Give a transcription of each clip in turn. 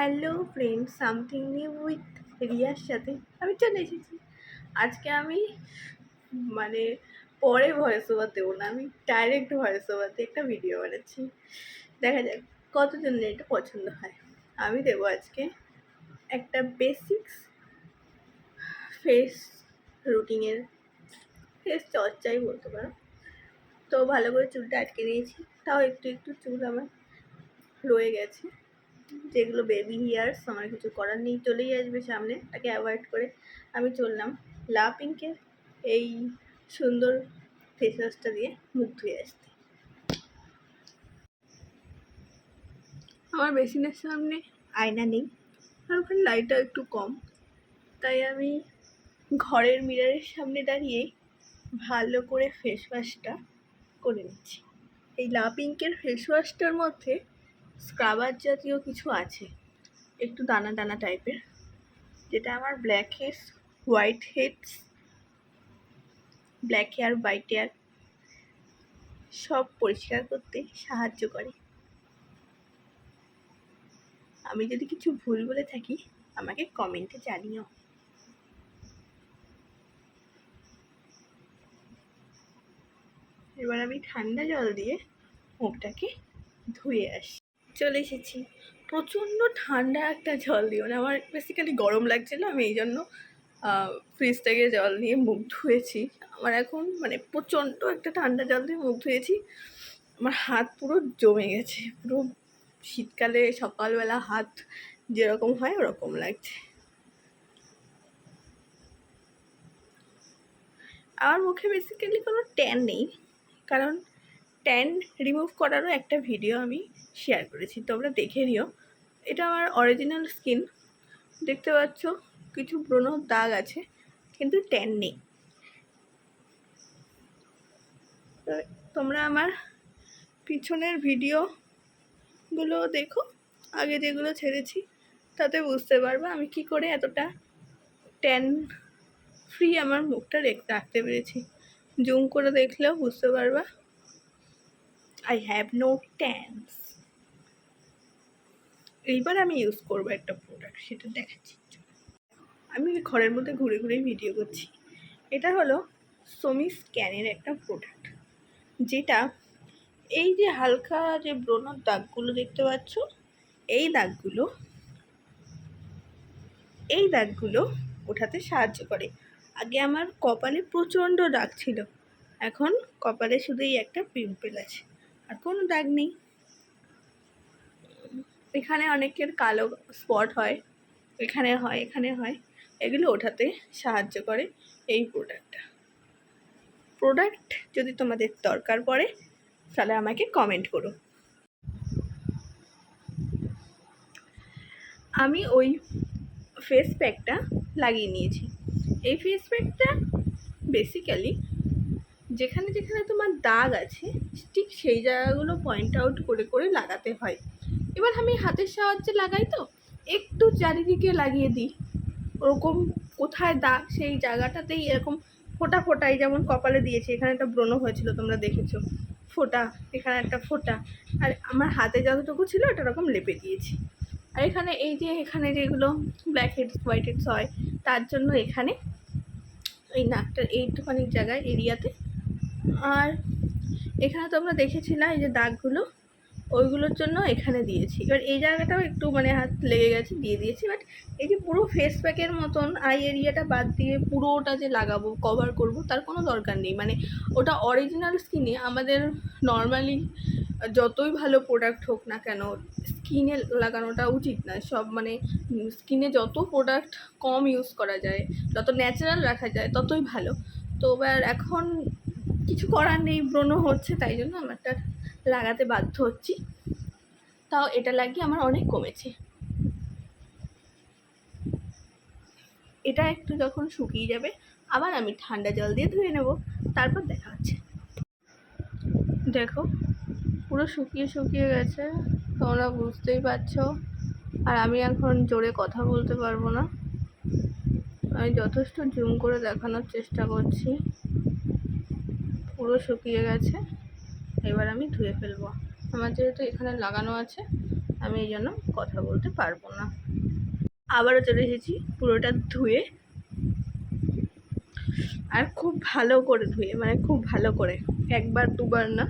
Hello friend something new with রিয়ার সাথে আমি চলে এসেছি। আজকে আমি মানে পরে ভয়েস ওভার দেবো না, আমি ডাইরেক্ট ভয়েস ওভার দিয়ে একটা ভিডিও বানাচ্ছি। দেখা যাক কতজনের এটা পছন্দ হয়। আমি দেবো আজকে একটা বেসিক্স ফেস রুটিনের ফেস চর্চাই বলতে পারো। তো ভালো করে চুলটা আটকে নিয়েছি, তাও একটু একটু চুল আমার রয়ে গেছে। যেগুলো বেবি হিয়ার্স আমার কিছু করার নেই চলেই আসবে সামনে তাকে অ্যাভয়েড করে আমি চললাম। লা পিঙ্কের এই সুন্দর ফেস ওয়াশটা দিয়ে মুখ ধুয়ে আসতে। আমার বেসিনের সামনে আয়না নেই আর ওখানে লাইটটা একটু কম। তাই আমি ঘরের মিররের সামনে দাঁড়িয়ে ভালো করে ফেস ওয়াশটা করে নিচ্ছি। এই লা পিঙ্কের ফেস ওয়াশটার মধ্যে স্ক্রাবার জাতীয় কিছু আছে, একটু দানা দানা টাইপের যেটা আমার blackheads whiteheads black hair white hair সব পরিষ্কার করতে সাহায্য করে। আমি যদি কিছু ভুল বলে থাকি, আমাকে কমেন্টে জানিও। এবার আমি ঠান্ডা জল দিয়ে মুখটাকে ধুয়ে আসি। চলে এসেছি। প্রচণ্ড ঠান্ডা একটা জল দিও না। আমার বেসিক্যালি গরম লাগছিল, আমি এই জন্য ফ্রিজ থেকে জল নিয়ে মুখ ধুয়েছি। আমার এখন মানে প্রচণ্ড একটা ঠান্ডা জল দিয়ে মুখ ধুয়েছি। আমার হাত পুরো জমে গেছে। পুরো শীতকালে সকালবেলা হাত যেরকম হয় ওরকম লাগছে। আমার মুখে বেসিক্যালি কোনো ট্যান নেই। কারণ ট্যান রিমুভ করারও একটা ভিডিও আমি শেয়ার করেছি। তোমরা দেখে নিও। এটা আমার অরিজিনাল স্কিন দেখতে পাচ্ছ, কিছু ব্রণ দাগ আছে, কিন্তু ট্যান নেই। তোমরা আমার পিছনের ভিডিওগুলো দেখো। আগে যেগুলো ছেড়েছি, তাতে বুঝতে পারবে আমি কি করে এতটা ট্যান ফ্রি আমার মুখটা রাখতে পেরেছি। জুম করে দেখলেও বুঝতে পারবা। আই হ্যাভ নো ট্যান্স এইবার আমি ইউজ করব একটা প্রোডাক্ট সেটা দেখাচ্ছি। আমি ঘরের মধ্যে ঘুরে ঘুরে ভিডিও করছি। এটা হলো সোমি স্ক্যানের একটা প্রোডাক্ট যেটা এই যে হালকা যে ব্রণর দাগগুলো দেখতে পাচ্ছ, এই দাগগুলো এই দাগগুলো ওঠাতে সাহায্য করে। আগে আমার কপালে প্রচণ্ড দাগ ছিল, এখন কপালে শুধু এই একটা পিম্পল আছে। আর কোনো দাগ নেই। এখানে অনেকের কালো স্পট হয়, এখানে হয় এখানে হয়। এগুলো ওঠাতে সাহায্য করে এই প্রোডাক্টটা প্রোডাক্ট যদি তোমাদের দরকার পড়ে, তাহলে আমাকে কমেন্ট করো। আমি ওই ফেস প্যাকটা লাগিয়ে নিয়েছি। এই ফেস প্যাকটা বেসিক্যালি যেখানে যেখানে তোমার দাগ আছে, ঠিক সেই জায়গাগুলো পয়েন্ট আউট করে করে লাগাতে হয়। এবার আমি হাতের সাহায্যে লাগাই তো, একটু চারিদিকে লাগিয়ে দিই। ওরকম কোথায় দাগ, সেই জায়গাটাতেই এরকম ফোটা ফোটাই, যেমন কপালে দিয়েছি, এখানে একটা ব্রণ হয়েছিল, তোমরা দেখেছ। ফোটা, এখানে একটা ফোটা। আর আমার হাতে যতটুকু ছিল ওটা রকম লেপে দিয়েছি। আর এখানে এই যে, এখানে যেগুলো ব্ল্যাক হেডস হোয়াইট হেডস হয়, তার জন্য এখানে এই নাকটার এইটুখানি জায়গায় এরিয়াতে আর এখানে তো তোমরা দেখেছিলে এই যে দাগগুলো, ওইগুলোর জন্য এখানে দিয়েছি। এবার এই জায়গাটাও একটু মানে হাত লেগে গেছে, দিয়ে দিয়েছি। বাট এই যে পুরো ফেস প্যাকের মতন আই এরিয়াটা বাদ দিয়ে পুরোটা যে লাগাবো কভার করব, তার কোনো দরকার নেই। মানে ওটা অরিজিনাল স্কিনে আমাদের নর্মালি যতই ভালো প্রোডাক্ট হোক না কেন স্কিনে লাগানোটা উচিত না সব মানে স্কিনে যত প্রোডাক্ট কম ইউজ করা যায়, যত ন্যাচারাল রাখা যায়, ততই ভালো। তো এবার এখন কিছু করার নেই, ব্রণ হচ্ছে, তাই জন্য আমারটা লাগাতে বাধ্য হচ্ছি। তাও এটা লাগিয়ে আমার অনেক কমেছে। এটা একটু যখন শুকিয়ে যাবে, আবার আমি ঠান্ডা জল দিয়ে ধুয়ে নেব, তারপর দেখা হচ্ছে। দেখো, পুরো শুকিয়ে শুকিয়ে গেছে, তোমরা বুঝতেই পারছ। আর আমি এখন জোরে কথা বলতে পারব না। আমি যথেষ্ট জুম করে দেখানোর চেষ্টা করছি। পুরো শুকিয়ে গেছে, এবার আমি ধুয়ে ফেলব। আমার যেহেতু এখানে লাগানো আছে, আমি এই জন্য কথা বলতে পারব না। আবারও চলে এসেছি পুরোটা ধুয়ে, আর খুব ভালো করে ধুয়ে মানে খুব ভালো করে, একবার দুবার না,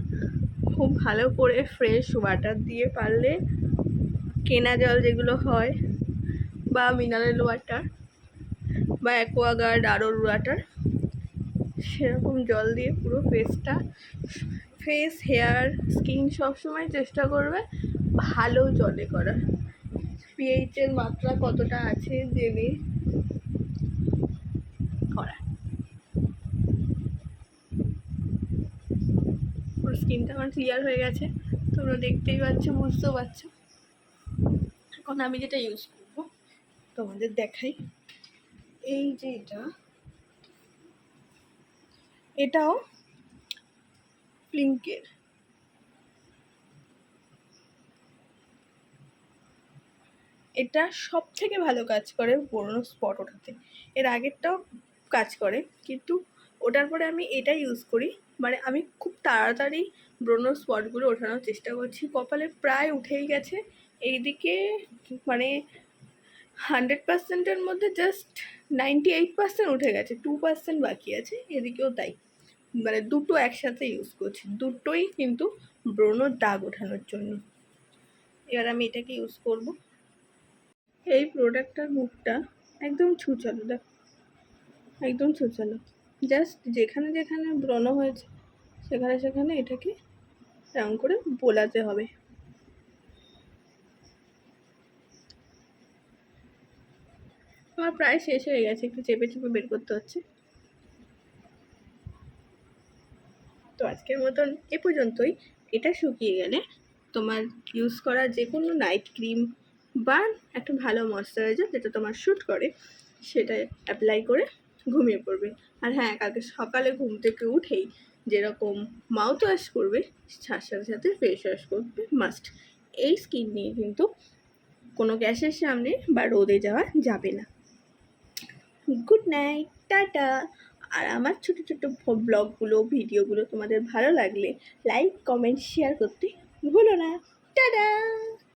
খুব ভালো করে ফ্রেশ ওয়াটার দিয়ে পারলে কেনা জল যেগুলো হয়, বা মিনারেল ওয়াটার বা অ্যাকোয়াগার্ড আরোর ওয়াটার সেরকম জল দিয়ে পুরো ফেসটা ফেস হেয়ার স্কিন সবসময় চেষ্টা করবে ভালো জলে করার। পিএইচের মাত্রা কতটা আছে জেনে করা পুরো স্কিনটা আমার ক্লিয়ার হয়ে গেছে, তোমরা দেখতেই পাচ্ছ, বুঝতেও পারছ। এখন আমি যেটা ইউজ করব, তোমাদের দেখাই। এই যে এটা এটাও প্লিঙ্কের এটা সব থেকে ভালো কাজ করে পুরোনো স্পট ওঠাতে। এর আগেরটাও কাজ করে, কিন্তু ওটার পরে আমি এটা ইউজ করি। মানে আমি খুব তাড়াতাড়ি ব্রোনো স্পটগুলো ওঠানোর চেষ্টা করছি। কপালে প্রায় উঠেই গেছে। এইদিকে মানে হান্ড্রেড পার্সেন্টের মধ্যে জাস্ট নাইনটি এইট পার্সেন্ট উঠে গেছে। টু পার্সেন্ট বাকি আছে। এদিকেও তাই। মানে দুটো একসাথে ইউজ করছি। দুটোই কিন্তু ব্রোনোর দাগ ওঠানোর জন্য। এবার আমি এটাকে ইউজ করব। এই প্রোডাক্টটার মুখটা একদম ছুচালো, দেখ। একদম ছুচালো। জাস্ট যেখানে যেখানে ব্রণ হয়েছে, সেখানে সেখানে এটাকে এরকম করে বোলাতে হবে। আমার প্রায় শেষ হয়ে গেছে, একটু চেপে চেপে বের করতে হচ্ছে। আজকের মতন এ পর্যন্তই। এটা শুকিয়ে গেলে তোমার ইউজ করা যে কোনো নাইট ক্রিম বা একটা ভালো ময়শ্চারাইজার যেটা তোমার শ্যুট করে, সেটা অ্যাপ্লাই করে ঘুমিয়ে পড়বে। আর হ্যাঁ কালকে সকালে ঘুম থেকে উঠেই যেরকম মাউথ ওয়াশ করবে, তার সাথে সাথে ফেস ওয়াশ করবে মাস্ট এই স্কিন নিয়ে কিন্তু কোনো গ্যাসের সামনে বা রোদে যাওয়া যাবে না। Good night tata. আর আমার ছোটো ছোটো ব্লগগুলো, ভিডিওগুলো তোমাদের ভালো লাগলে লাইক কমেন্ট শেয়ার করতে ভুলো না। টাটা!